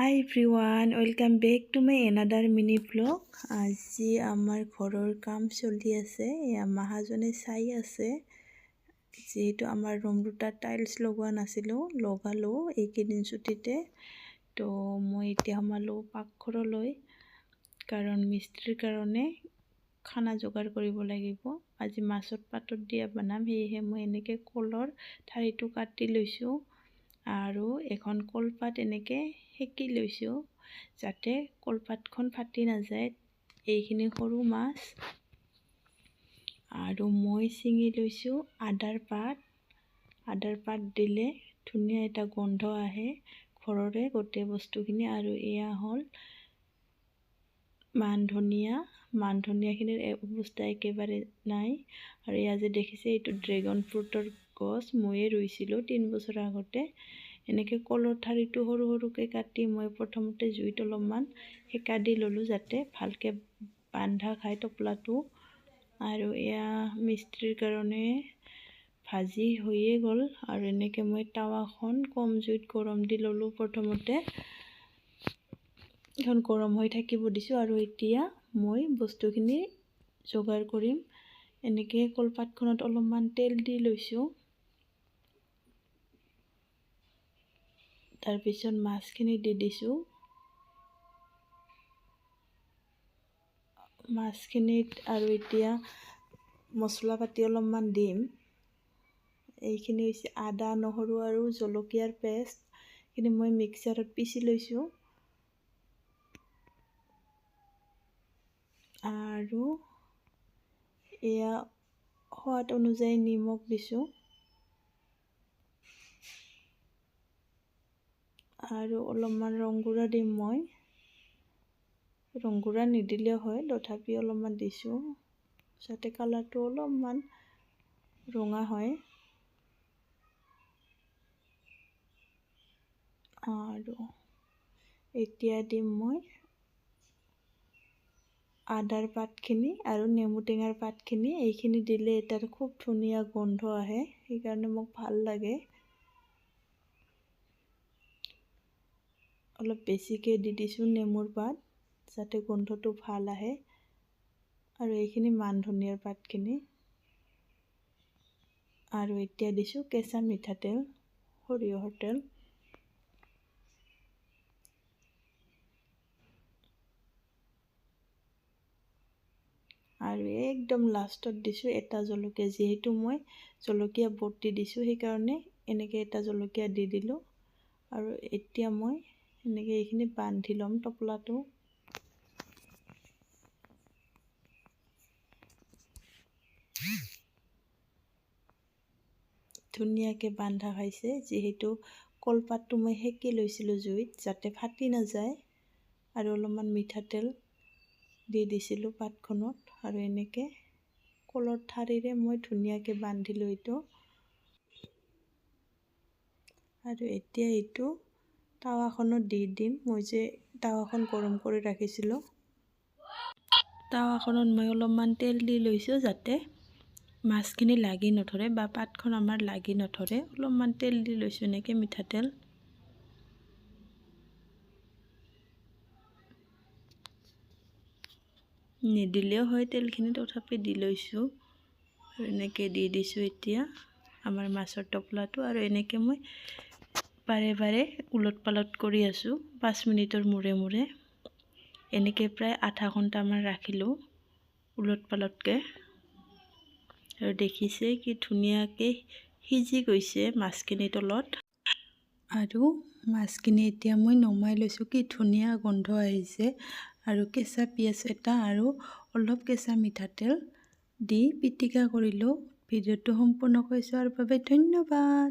Hi everyone welcome back to my another mini blog আজি আমাৰ ঘৰৰ কাম চলি আছে মাহাজনে চাই আছে যিহেতু আমাৰ ৰুম দুটাত টাইলছ লগোৱা নাছিলোঁ লগালোঁ এইকেইদিন ছুটীতে তো মই এতিয়া সোমালোঁ পাকঘৰলৈ কাৰণ মিস্ত্ৰীৰ কাৰণে খানা যোগাৰ কৰিব লাগিব আজি মাছত পাতত দিয়া বনাম সেয়েহে মই এনেকৈ কলৰ ঠাৰিটো কাটি লৈছোঁ আৰু এখন কলপাত এনেকৈ সেকি লৈছোঁ যাতে কলপাতখন ফাটি নাযায়। এইখিনি সৰু মাছ। আৰু মই ছিঙি লৈছোঁ আদাৰ পাত। আদাৰ পাত দিলে ধুনীয়া এটা গোন্ধ আহে ঘৰৰে গোটেই বস্তুখিনি। আৰু এয়া হ'ল মান ধনিয়া মান ধনিয়াখিনিৰ অৱস্থা একেবাৰে নাই। আৰু এয়া যে দেখিছে এইটো ড্ৰেগন ফ্ৰুটৰ গছ। ময়ে ৰুইছিলোঁ তিনি বছৰ আগতে। এনেকৈ কলৰ ঠাৰিটো সৰু সৰুকৈ কাটি মই প্ৰথমতে জুইত অলপমান সেকা দি ল'লোঁ যাতে ভালকৈ বান্ধা খায় টোপলাটো। আৰু এয়া মিস্ত্ৰীৰ কাৰণে ভাজি হৈয়ে গ'ল। আৰু এনেকৈ মই টাৱাখন কম জুইত গৰম দি ল'লোঁ প্ৰথমতে। এখন গৰম হৈ থাকিব দিছোঁ আৰু এতিয়া মই বস্তুখিনি যোগাৰ কৰিম। এনেকৈ কলপাতখনত অলপমান তেল দি লৈছোঁ। তাৰপিছত মাছখিনি দি দিছোঁ। মাছখিনিত আৰু এতিয়া মছলা পাতি অলপমান দিম। এইখিনি হৈছে আদা নহৰু আৰু জলকীয়াৰ পেষ্ট। এইখিনি মই মিক্সাৰত পিচি লৈছোঁ। আৰু এয়া সোৱাদ অনুযায়ী নিমখ দিছোঁ। আৰু অলপমান ৰংগুড়া দিম মই। ৰংগুড়া নিদিলেও হয় তথাপি অলপমান দিছোঁ যাতে কালাৰটো অলপমান ৰঙা হয়। আৰু এতিয়া দিম মই আদাৰ পাতখিনি আৰু নেমু টেঙাৰ পাতখিনি। এইখিনি দিলে এটাৰ খুব ধুনীয়া গোন্ধ আহে সেইকাৰণে মোক ভাল লাগে। অলপ বেছিকৈ দি দিছোঁ নেমুৰ পাত যাতে গোন্ধটো ভাল আহে। আৰু এইখিনি মান ধনিয়াৰ পাতখিনি। আৰু এতিয়া দিছোঁ কেঁচা মিঠাতেল সৰিয়হৰ তেল। আৰু একদম লাষ্টত দিছোঁ এটা জলকীয়া যিহেতু মই জলকীয়া বটি দিছোঁ সেইকাৰণে এনেকৈ এটা জলকীয়া দি দিলোঁ। আৰু এতিয়া মই এনেকৈ এইখিনি বান্ধি ল'ম টোপলাটো। ধুনীয়াকৈ বান্ধা খাইছে যিহেতু কলপাতটো মই সেকি লৈছিলোঁ জুইত যাতে ফাটি নাযায়। আৰু অলপমান মিঠাতেল দি দিছিলোঁ পাতখনত আৰু এনেকৈ কলৰ ঠাৰিৰে মই ধুনীয়াকৈ বান্ধিলোঁ এইটো। আৰু এতিয়া এইটো টাৱাখনত দি দিম। মই যে টাৱাখন গৰম কৰি ৰাখিছিলোঁ। টাৱাখনত মই অলপমান তেল দি লৈছোঁ যাতে মাছখিনি লাগি নধৰে বা পাতখন আমাৰ লাগি নধৰে। অলপমান তেল দি লৈছোঁ এনেকৈ মিঠাতেল নিদিলেও হয় তেলখিনি তথাপি দি লৈছোঁ। আৰু এনেকৈ দি দিছোঁ এতিয়া। আমাৰ মাছৰ টোপলাটো। আৰু এনেকৈ মই বাৰে বাৰে ওলট পালট কৰি আছোঁ পাঁচ মিনিটৰ মূৰে মূৰে। এনেকৈ প্ৰায় আধা ঘণ্টামান ৰাখিলোঁ ওলট পালটকৈ আৰু দেখিছে কি ধুনীয়াকৈ সিজি গৈছে মাছখিনি তলত। আৰু মাছখিনি এতিয়া মই নমাই লৈছোঁ কি ধুনীয়া গোন্ধ আহিছে। আৰু কেঁচা পিঁয়াজ এটা আৰু অলপ কেঁচা মিঠাতেল দি পিটিকা কৰিলোঁ। ভিডিঅ'টো সম্পূৰ্ণকৈ চোৱাৰ বাবে ধন্যবাদ।